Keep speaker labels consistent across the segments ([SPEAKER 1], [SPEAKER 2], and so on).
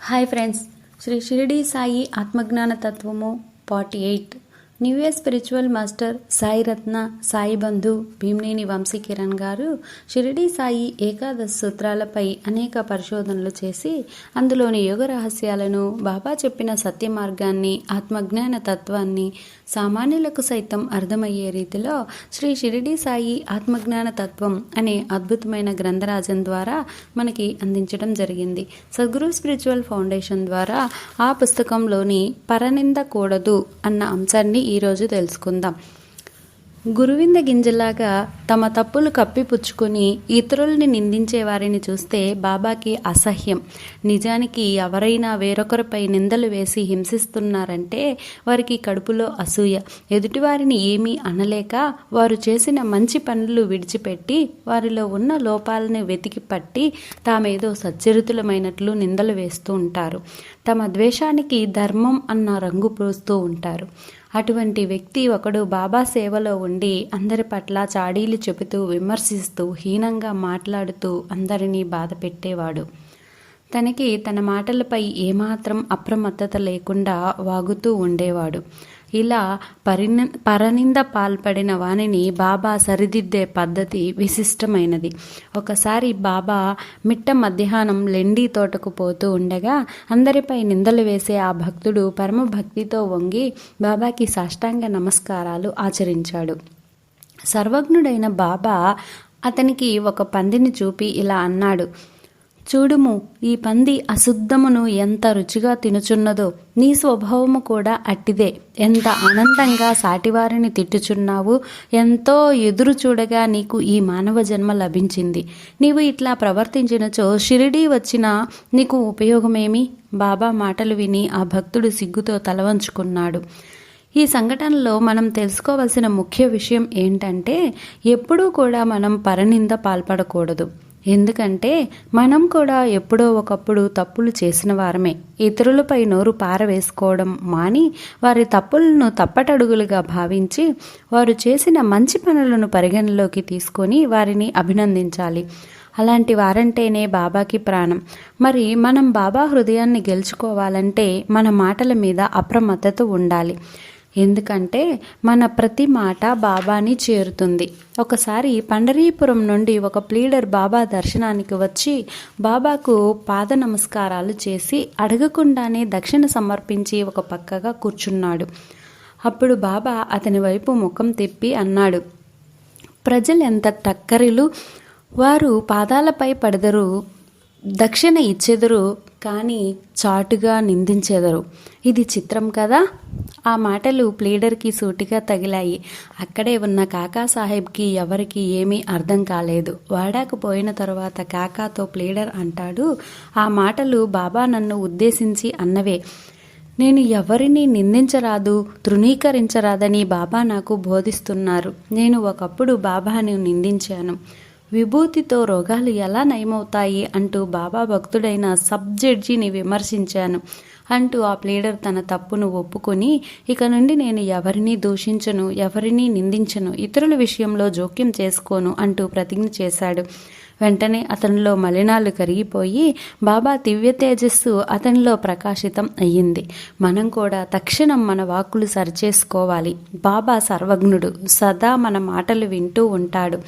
[SPEAKER 1] Hi friends Shri Shirdi Sai ఆత్మజ్ఞాన తత్వము part eight. New year spiritual master Sai Ratna Sai Bandhu Bhimneni Vamsi Kiran garu Shirdi Sai ఏకాదశ సూత్రాలపై అనేక పరిశోధనలు చేసి అందులోని యోగ రహస్యాలను బాబా చెప్పిన సత్య మార్గాన్ని ఆత్మజ్ఞాన తత్వాన్ని సామాన్యులకు సైతం అర్థమయ్యే రీతిలో శ్రీ షిరిడి సాయి ఆత్మజ్ఞాన తత్వం అనే అద్భుతమైన గ్రంథరాజం ద్వారా మనకి అందించడం జరిగింది. సద్గురు స్పిరిచువల్ ఫౌండేషన్ ద్వారా ఆ పుస్తకంలోని పరనిందకూడదు అన్న అంశాన్ని ఈరోజు తెలుసుకుందాం. గురువింద గింజలాగా తమ తప్పులు కప్పిపుచ్చుకొని ఇతరుల్ని నిందించే వారిని చూస్తే బాబాకి అసహ్యం. నిజానికి ఎవరైనా వేరొకరిపై నిందలు వేసి హింసిస్తున్నారంటే వారికి కడుపులో అసూయ. ఎదుటివారిని ఏమీ అనలేక వారు చేసిన మంచి పనులు విడిచిపెట్టి వారిలో ఉన్న లోపాలని వెతికి పట్టి తామేదో సచ్చరితులమైనట్లు నిందలు వేస్తూ ఉంటారు. తమ ద్వేషానికి ధర్మం అన్న రంగు పోస్తూ ఉంటారు. అటువంటి వ్యక్తి ఒకడు బాబా సేవలో ఉండి అందరి పట్ల చాడీలు చెబుతూ విమర్శిస్తూ హీనంగా మాట్లాడుతూ అందరినీ బాధ పెట్టేవాడు. తనకి తన మాటలపై ఏమాత్రం అప్రమత్తత లేకుండా వాగుతూ ఉండేవాడు. ఇలా పరిణ పరనింద పాల్పడిన వానిని బాబా సరిదిద్దే పద్ధతి విశిష్టమైనది. ఒకసారి బాబా మిట్ట మధ్యాహ్నం లెండి తోటకు పోతూ ఉండగా అందరిపై నిందలు వేసే ఆ భక్తుడు పరమ భక్తితో వంగి బాబాకి సాష్టాంగ నమస్కారాలు ఆచరించాడు. సర్వజ్ఞుడైన బాబా అతనికి ఒక పందిని చూపి ఇలా అన్నాడు చూడుము ఈ పంది అశుద్ధమును ఎంత రుచిగా తినుచున్నదో నీ స్వభావము కూడా అట్టిదే. ఎంత ఆనందంగా సాటివారిని తిట్టుచున్నావు ఎంతో ఎదురు చూడగా నీకు ఈ మానవ జన్మ లభించింది. నీవు ఇట్లా ప్రవర్తించినచో షిరిడీ వచ్చిన నీకు ఉపయోగమేమి? బాబా మాటలు విని ఆ భక్తుడు సిగ్గుతో తలవంచుకున్నాడు ఈ సంఘటనలో మనం తెలుసుకోవాల్సిన ముఖ్య విషయం ఏంటంటే ఎప్పుడూ కూడా మనం పరనింద పాల్పడకూడదు. ఎందుకంటే మనం కూడా ఎప్పుడో ఒకప్పుడు తప్పులు చేసిన వారమే. ఇతరులపై నోరు పారవేసుకోవడం మాని వారి తప్పులను తప్పటడుగులుగా భావించి వారు చేసిన మంచి పనులను పరిగణలోకి తీసుకొని వారిని అభినందించాలి. అలాంటి వారంటేనే బాబాకి ప్రాణం. మరి మనం బాబా హృదయాన్ని గెలుచుకోవాలంటే మన మాటల మీద అప్రమత్తత ఉండాలి. ఎందుకంటే మన ప్రతి మాట బాబాని చేరుతుంది. ఒకసారి పండరీపురం నుండి ఒక ప్లీడర్ బాబా దర్శనానికి వచ్చి బాబాకు పాద నమస్కారాలు చేసి అడగకుండానే దక్షిణ సమర్పించి ఒక పక్కగా కూర్చున్నాడు. అప్పుడు బాబా అతని వైపు ముఖం తిప్పి అన్నాడు ప్రజలు ఎంత టక్కరిలు. వారు పాదాలపై పడదరు దక్షిణ ఇచ్చెదరు కానీ చాటుగా నిందించెదరు. ఇది చిత్రం కదా? ఆ మాటలు ప్లీడర్కి సూటిగా తగిలాయి. అక్కడే ఉన్న కాకా సాహెబ్కి ఎవరికి ఏమీ అర్థం కాలేదు. వాడాకు పోయిన తర్వాత కాకాతో ప్లీడర్ అంటాడు ఆ మాటలు బాబా నన్ను ఉద్దేశించి అన్నవే. నేను ఎవరిని నిందించరాదు తృణీకరించరాదని బాబా నాకు బోధిస్తున్నారు. నేను ఒకప్పుడు బాబాను నిందించాను. విభూతితో రోగాలు ఎలా నయమవుతాయి అంటూ బాబా భక్తుడైన సబ్ జడ్జిని విమర్శించాను. అంటూ ఆ ప్లీడర్ తన తప్పును ఒప్పుకొని ఇక నుండి నేను ఎవరిని దూషించను ఎవరిని నిందించను ఇతరుల విషయంలో జోక్యం చేసుకోను అంటూ ప్రతిజ్ఞ చేశాడు. వెంటనే అతనిలో మలినాలు కరిగిపోయి బాబా దివ్య తేజస్సు అతనిలో ప్రకాశితం అయ్యింది. మనం కూడా తక్షణం మన వాక్కులు సరిచేసుకోవాలి. బాబా సర్వజ్ఞుడు సదా మన మాటలు వింటూ ఉంటాడు.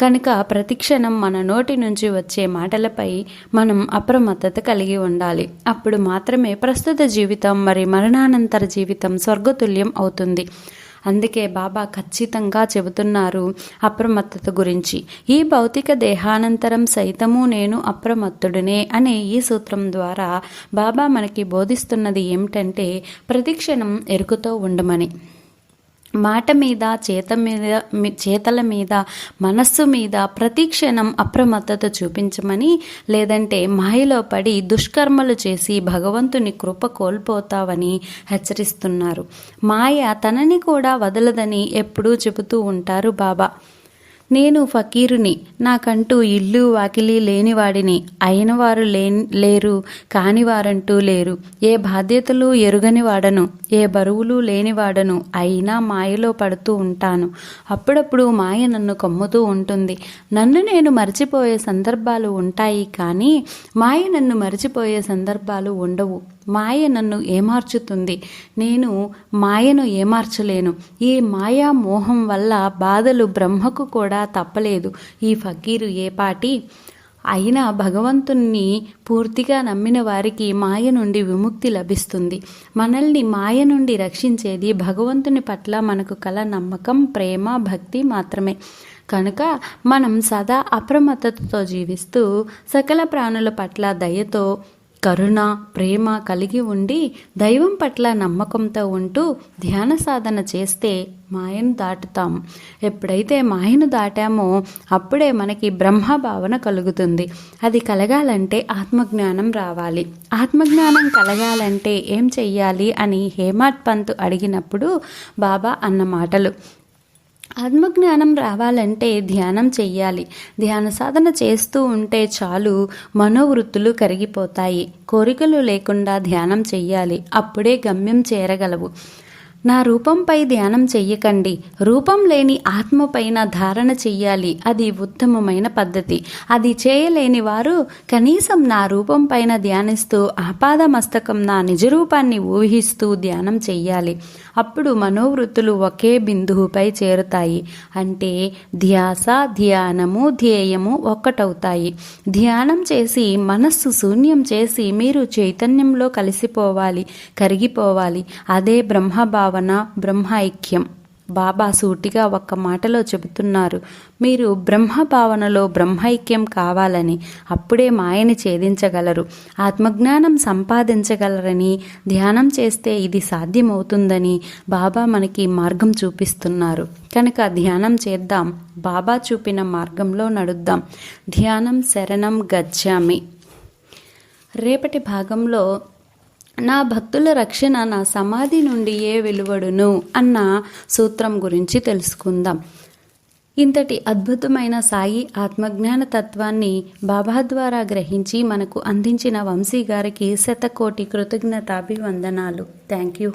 [SPEAKER 1] కనుక ప్రతిక్షణం మన నోటి నుంచి వచ్చే మాటలపై మనం అప్రమత్తత కలిగి ఉండాలి. అప్పుడు మాత్రమే ప్రస్తుత జీవితం మరి మరణానంతర జీవితం స్వర్గతుల్యం అవుతుంది. అందుకే బాబా ఖచ్చితంగా చెబుతున్నారు అప్రమత్తత గురించి. ఈ భౌతిక దేహానంతరం సైతము నేను అప్రమత్తుడునే అనే ఈ సూత్రం ద్వారా బాబా మనకి బోధిస్తున్నది ఏమిటంటే ప్రతిక్షణం ఎరుకుతో ఉండమని. మాట మీద చేత మీద చేతల మీద మనస్సు మీద ప్రతి క్షణం అప్రమత్తత చూపించమని లేదంటే మాయలో పడి దుష్కర్మలు చేసి భగవంతుని కృప కోల్పోతావని హెచ్చరిస్తున్నారు. మాయ తనని కూడా వదలదని ఎప్పుడూ చెబుతూ ఉంటారు బాబా. నేను ఫకీరుని నాకంటూ ఇల్లు వాకిలి లేనివాడిని అయిన వారు లేరు కానివారంటూ లేరు. ఏ బాధ్యతలు ఎరుగని వాడను ఏ బరువులు లేనివాడను అయినా మాయలో పడుతూ ఉంటాను. అప్పుడప్పుడు మాయ నన్ను కమ్ముతూ ఉంటుంది. నన్ను నేను మర్చిపోయే సందర్భాలు ఉంటాయి కానీ మాయ నన్ను మర్చిపోయే సందర్భాలు ఉండవు. మాయ నన్ను ఏమార్చుతుంది? నేను మాయను ఏమార్చలేను. ఈ మాయా మోహం వల్ల బాధలు బ్రహ్మకు కూడా తప్పలేదు. ఈ ఫకీరు ఏపాటి అయినా భగవంతుణ్ణి పూర్తిగా నమ్మిన వారికి మాయ నుండి విముక్తి లభిస్తుంది. మనల్ని మాయ నుండి రక్షించేది భగవంతుని పట్ల మనకు కల నమ్మకం ప్రేమ భక్తి మాత్రమే. కనుక మనం సదా అప్రమత్తతతో జీవిస్తూ సకల ప్రాణుల పట్ల దయతో కరుణ ప్రేమ కలిగి ఉండి దైవం పట్ల నమ్మకంతో ఉంటూ ధ్యాన సాధన చేస్తే మాయను దాటుతాం. ఎప్పుడైతే మాయను దాటామో అప్పుడే మనకి బ్రహ్మ భావన కలుగుతుంది. అది కలగాలంటే ఆత్మజ్ఞానం రావాలి. ఆత్మజ్ఞానం కలగాలంటే ఏం చెయ్యాలి అని హేమాట్ పంత్ అడిగినప్పుడు బాబా అన్న మాటలు ఆత్మజ్ఞానం రావాలంటే ధ్యానం చెయ్యాలి. ధ్యాన సాధన చేస్తూ ఉంటే చాలు మనోవృత్తులు కరిగిపోతాయి. కోరికలు లేకుండా ధ్యానం చెయ్యాలి. అప్పుడే గమ్యం చేరగలవు. నా రూపంపై ధ్యానం చెయ్యకండి. రూపం లేని ఆత్మపైన ధారణ చెయ్యాలి. అది ఉత్తమమైన పద్ధతి. అది చేయలేని వారు కనీసం నా రూపం పైన ధ్యానిస్తూ ఆపాద మస్తకం నా నిజరూపాన్ని ఊహిస్తూ ధ్యానం చెయ్యాలి. అప్పుడు మనోవృత్తులు ఒకే బిందువుపై చేరుతాయి. అంటే ధ్యాస ధ్యానము ధ్యేయము ఒక్కటవుతాయి. ధ్యానం చేసి మనస్సు శూన్యం చేసి మీరు చైతన్యంలో కలిసిపోవాలి కరిగిపోవాలి. అదే బ్రహ్మభావన బ్రహ్మ ఐక్యం. బాబా సూటిగా ఒక్క మాటలో చెబుతున్నారు. మీరు బ్రహ్మ భావనలో బ్రహ్మైక్యం కావాలని అప్పుడే మాయని ఛేదించగలరు. ఆత్మజ్ఞానం సంపాదించగలరని ధ్యానం చేస్తే ఇది సాధ్యమవుతుందని బాబా మనకి మార్గం చూపిస్తున్నారు. కనుక ధ్యానం చేద్దాం. బాబా చూపిన మార్గంలో నడుద్దాం. ధ్యానం శరణం గచ్చామి. రేపటి భాగంలో నా భక్తుల రక్షణ నా సమాధి నుండి ఏ వెలువడును అన్న సూత్రం గురించి తెలుసుకుందాం. ఇంతటి అద్భుతమైన సాయి ఆత్మజ్ఞాన తత్వాన్ని బాబా ద్వారా గ్రహించి మనకు అందించిన వంశీ గారికి శతకోటి కృతజ్ఞతాభివందనాలు. Thank you.